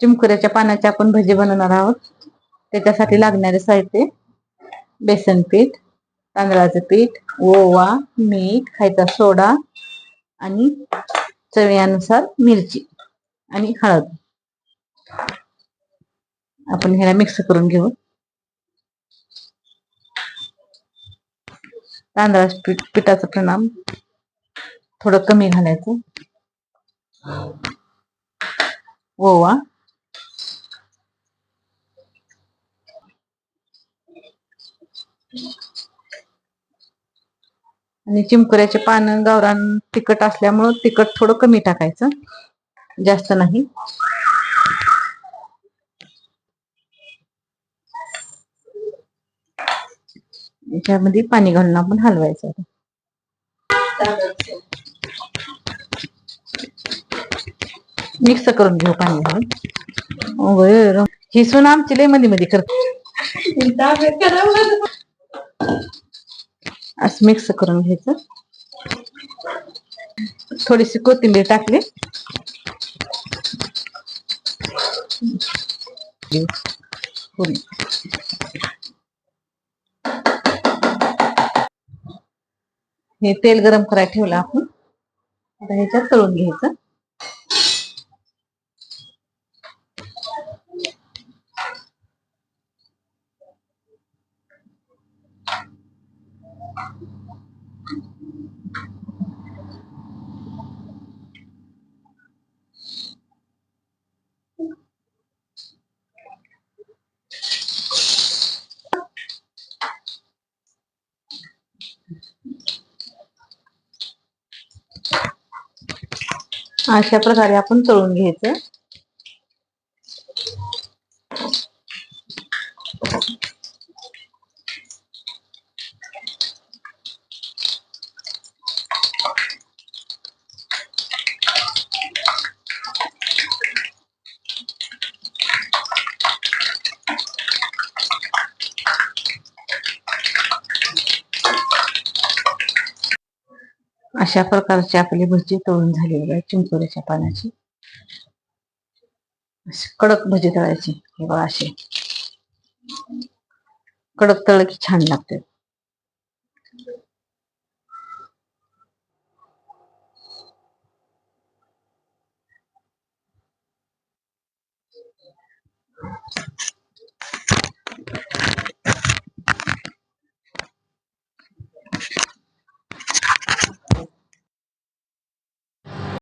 चिमकुऱ्याच्या पानाचे आपण भजी बनवणार आहोत. त्याच्यासाठी लागणारे साहित्य बेसन पीठ तांदळाचं पीठ ओवा मीठ खायचा सोडा आणि चवीनुसार मिरची आणि हळद. आपण ह्याला मिक्स करून घेऊ. तांदळाच्या पीठ पिठाचं प्रमाण थोडं कमी घालायचं. ओवा आणि चिमकुऱ्याचे पानं गावरान तिखट असल्यामुळं तिखट थोडं कमी टाकायचं. जास्त नाही. याच्यामध्ये पाणी घालून आपण हलवायचं मिक्स करून घेऊ पाणी घालून. ही सून आमची लयमध्ये मध्ये करतो. असं मिक्स करून घ्यायचं. थोडीशी कोथिंबीर टाकली. हे तेल गरम करायला ठेवलं आपण. आता ह्याच्यात तळून घ्यायचं. अशा प्रकारे आपण तळून घ्यायचं. अशा प्रकारची आपली भजी तळून झालेली आहे चिंचोऱ्याच्या पानाची. कडक भजी तळायची हे बघा असे कडक तळ की छान लागते.